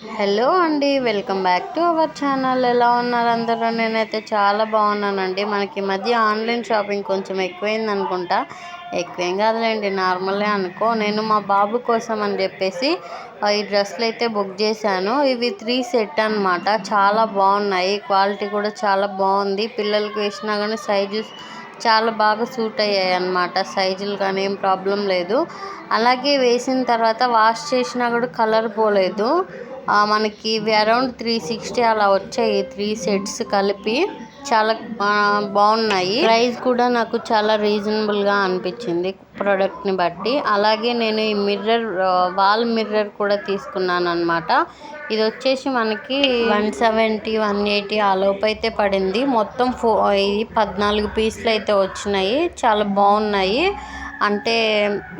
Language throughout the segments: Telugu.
హలో అండి welcome back to our channel. ఎలా ఉన్నారు అందరూ? నేనైతే చాలా బాగున్నానండి. మనకి ఈ మధ్య ఆన్లైన్ షాపింగ్ కొంచెం ఎక్కువైంది అనుకుంటా. ఎక్కువేం కాదులేండి నార్మలే అనుకో. నేను మా బాబు కోసం అని చెప్పేసి ఈ డ్రెస్సులు అయితే బుక్ చేశాను. ఇవి త్రీ సెట్ అనమాట చాలా బాగున్నాయి. క్వాలిటీ కూడా చాలా బాగుంది. పిల్లలకి వేసినా కానీ సైజు చాలా బాగా సూట్ అయ్యాయి అన్నమాట. సైజులు కానీ ఏం ప్రాబ్లం లేదు. అలాగే వేసిన తర్వాత వాష్ చేసినా కూడా కలర్ పోలేదు. మనకి ఇవి అరౌండ్ త్రీ సిక్స్టీ అలా వచ్చాయి త్రీ సెట్స్ కలిపి. చాలా బాగున్నాయి. ప్రైస్ కూడా నాకు చాలా రీజనబుల్గా అనిపించింది ప్రోడక్ట్ని బట్టి. అలాగే నేను ఈ మిర్రర్ వాల్ మిర్రర్ కూడా తీసుకున్నాను అనమాట ఇది వచ్చేసి మనకి వన్ సెవెంటీ వన్ ఎయిటీ ఆ అయితే పడింది. మొత్తం ఫో ఇది పద్నాలుగు పీసులు అయితే వచ్చినాయి. చాలా బాగున్నాయి. అంటే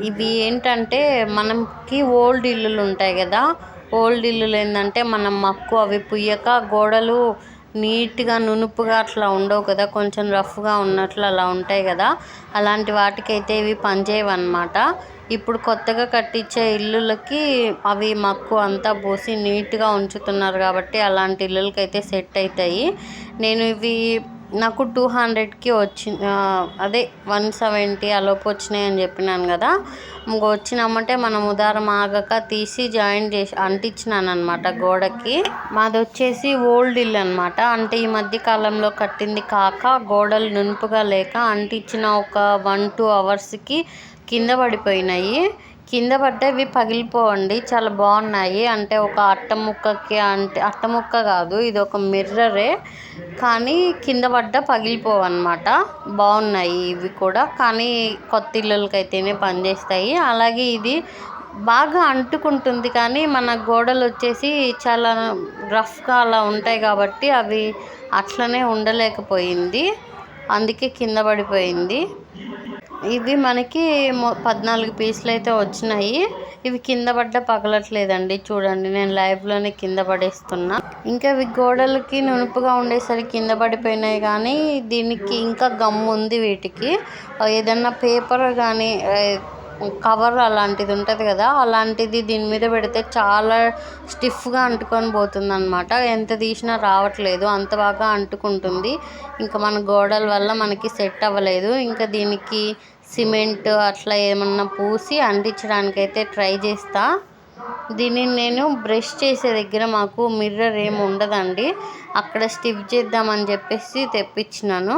ఇవి ఏంటంటే మనకి ఓల్డ్ ఇల్లులు ఉంటాయి కదా ఓల్డ్ ఇల్లులు ఏంటంటే మనం మక్కు అవి పుయ్యక గోడలు నీట్గా నునుపుగా అట్లా ఉండవు కదా కొంచెం రఫ్గా ఉన్నట్లు అలా ఉంటాయి కదా. అలాంటి వాటికైతే ఇవి పనిచేయవన్నమాట. ఇప్పుడు కొత్తగా కట్టించే ఇల్లులకి అవి మక్కు అంతా పోసి నీట్గా ఉంచుతున్నారు కాబట్టి అలాంటి ఇల్లులకైతే సెట్ అవుతాయి నేను ఇవి నాకు టూ హండ్రెడ్కి వచ్చి అదే వన్ సెవెంటీ అలోపు వచ్చినాయి అని చెప్పినాను కదా. ఇంక వచ్చినామంటే మనం ఉదారం ఆగక తీసి జాయిన్ చేసి అంటించినాను అనమాట గోడకి. మాది వచ్చేసి ఓల్డ్ ఇల్లు అనమాట అంటే ఈ మధ్య కాలంలో కట్టింది కాక గోడలు నునుపుగా లేక అంటించిన ఒక వన్ టూ అవర్స్కి కింద పడిపోయినాయి. కింద పడ్డవి పగిలిపోవండి. చాలా బాగున్నాయి. అంటే ఒక అట్ట ముక్కకి అంటే అట్ట ముక్క కాదు ఇది ఒక మిర్రరే. కానీ కింద పడ్డ పగిలిపోవన్నమాట. బాగున్నాయి ఇవి కూడా. కానీ కొత్త ఇళ్ళకైతేనే పనిచేస్తాయి. అలాగే ఇది బాగా అంటుకుంటుంది. కానీ మన గోడలు వచ్చేసి చాలా రఫ్గా అలా ఉంటాయి కాబట్టి అవి అట్లనే ఉండలేకపోయింది. అందుకే కింద పడిపోయింది. ఇవి మనకి పద్నాలుగు పీసులు అయితే వచ్చినాయి. ఇవి కింద పడ్డ పగలట్లేదండి. చూడండి నేను లైవ్లోనే కింద పడేస్తున్నా. ఇంకా ఇవి గోడలకి నునుపుగా ఉండేసరికి కింద పడిపోయినాయి కానీ దీనికి ఇంకా గమ్ ఉంది వీటికి. ఏదన్నా పేపర్ కానీ కవర్ అలాంటిది ఉంటుంది కదా అలాంటిది దీని మీద పెడితే చాలా స్టిఫ్గా అంటుకొని పోతుంది అనమాట ఎంత తీసినా రావట్లేదు అంత బాగా అంటుకుంటుంది. ఇంకా మన గోడల వల్ల మనకి సెట్ అవ్వలేదు. ఇంకా దీనికి సిమెంట్ అట్లా ఏమన్నా పూసి అంటించడానికి అయితే ట్రై చేస్తా. దీన్ని నేను బ్రష్ చేసే దగ్గర మాకు మిర్రర్ ఏమి ఉండదండి. అక్కడ స్టిఫ్ చేద్దామని చెప్పేసి తెప్పించినాను.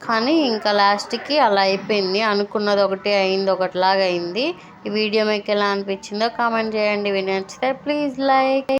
కానీ ఇంకా లాస్ట్కి అలా అయిపోయింది. అనుకున్నది ఒకటి అయింది ఒకటిలాగా అయింది. ఈ వీడియో మీకు ఎలా అనిపించిందో కామెంట్ చేయండి. నచ్చితే ప్లీజ్ లైక్